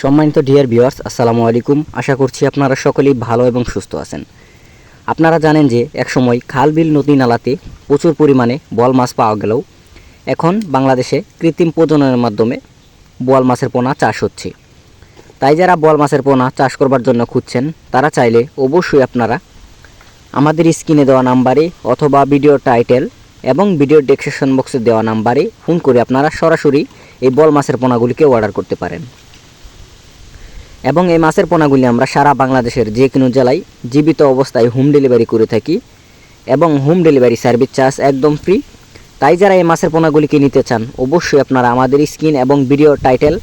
সম্মানিত dear viewers আসসালামু আলাইকুম। আশা করছি আপনারা সকলেই ভালো এবং সুস্থ আছেন। আপনারা জানেন যে একসময় খাল বিল নদী নালাতে প্রচুর পরিমাণে বল মাছ পাওয়া গেলেও এখন বাংলাদেশে কৃত্রিম প্রজননের মাধ্যমে বোয়াল মাছের পোনা চাষ হচ্ছে। তাই যারা বোয়াল মাছের পোনা চাষ করবার জন্য খুঁজছেন, তারা চাইলে অবশ্যই আপনারা আমাদের স্ক্রিনে দেওয়া নাম্বারে অথবা ভিডিও টাইটেল এবং ভিডিও ডেসক্রিপশন বক্সে দেওয়া নাম্বারে ফোন করে আপনারা সরাসরি এই বল মাছের পোনাগুলিকে অর্ডার করতে পারেন। এবং এই মাছের পোনাগুলি আমরা সারা বাংলাদেশের যে কোনো জেলায় জীবিত অবস্থায় হোম ডেলিভারি করে থাকি এবং হোম ডেলিভারি সার্ভিস চার্জ একদম ফ্রি তাই যারা এই মাছের পোনাগুলিকে নিতে চান, অবশ্যই আপনারা আমাদের স্ক্রিন এবং ভিডিও টাইটেল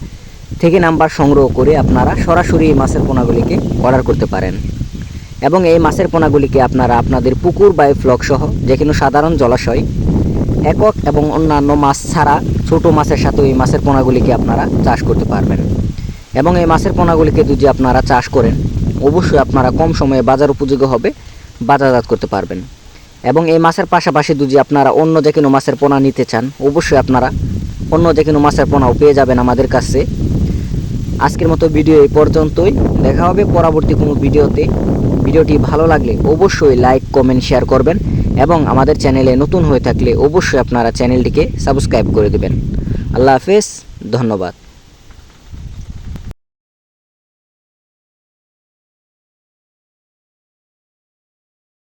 থেকে নাম্বার সংগ্রহ করে আপনারা সরাসরি এই মাছের পোনাগুলিকে অর্ডার করতে পারেন। এবং এই মাছের পোনাগুলিকে আপনারা আপনাদের পুকুর বা ফ্লক সহ যে কোনো সাধারণ জলাশয়, একক এবং অন্যান্য মাছ ছাড়া ছোট মাছের সাথে এই মাছের পোনাগুলিকে আপনারা চাষ করতে পারবেন। এবং এই মাছের পোনাগুলিকে যদি আপনারা চাষ করেন, অবশ্যই আপনারা কম সময়ে বাজার উপযোগী হবে, বাজারজাত করতে পারবেন। এবং এই মাছের পাশাপাশি যদি আপনারা অন্য যে কোনো মাছের পোনা নিতে চান, অবশ্যই আপনারা অন্য যে কোনো মাছের পোনাও পেয়ে যাবেন আমাদের কাছে। আজকের মতো ভিডিও এই পর্যন্তই। দেখা হবে পরবর্তী কোনো ভিডিওতে। ভিডিওটি ভালো লাগলে অবশ্যই লাইক, কমেন্ট, শেয়ার করবেন এবং আমাদের চ্যানেলে নতুন হয়ে থাকলে অবশ্যই আপনারা চ্যানেলটিকে সাবস্ক্রাইব করে দেবেন। আল্লাহ হাফেজ, ধন্যবাদ।